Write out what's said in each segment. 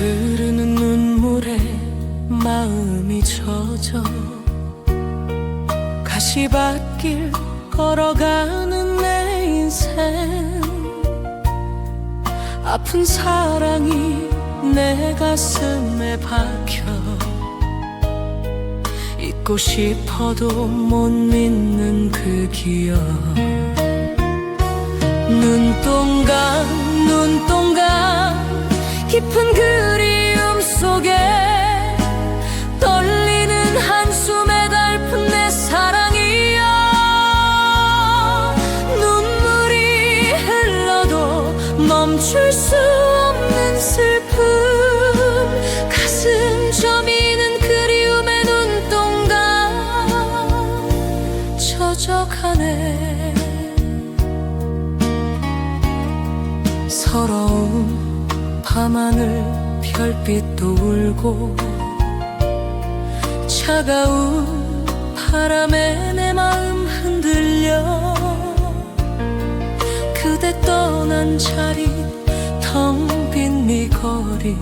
눈물에 마음이 젖어 가시밭길 걸어가는 내 인생. 아픈 사랑이 내 가슴에 박혀 잊고 싶어도 못 믿는 그 기억. 눈동강 눈동강 깊은 그 멈출 수 없는 슬픔. 가슴 저미는 그리움의 눈동강. 젖어가네. 서러운 밤하늘 별빛도 울고 차가운 바람에 내 마음 흔들려 그대 떠난 자리 텅빈네 거리.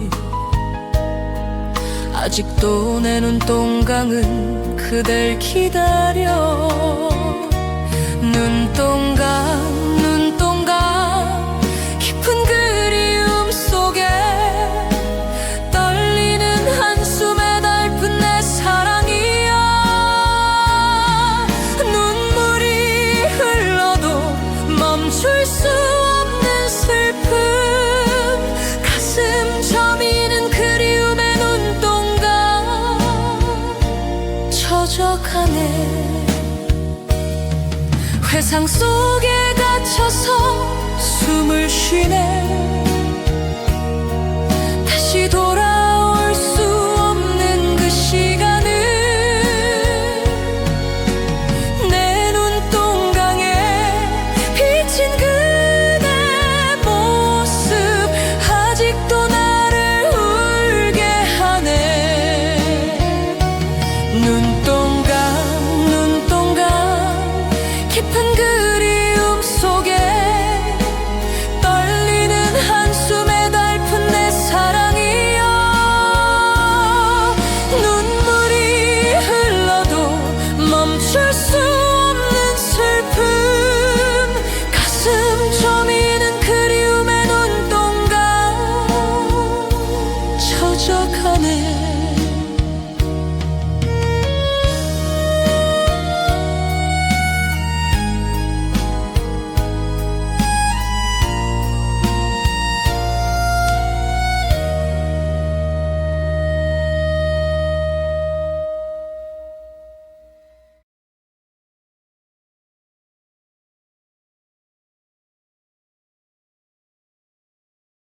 아직도 내 눈동강은 그댈 기다려. 눈동 젖어가네. 회상 속에 갇혀서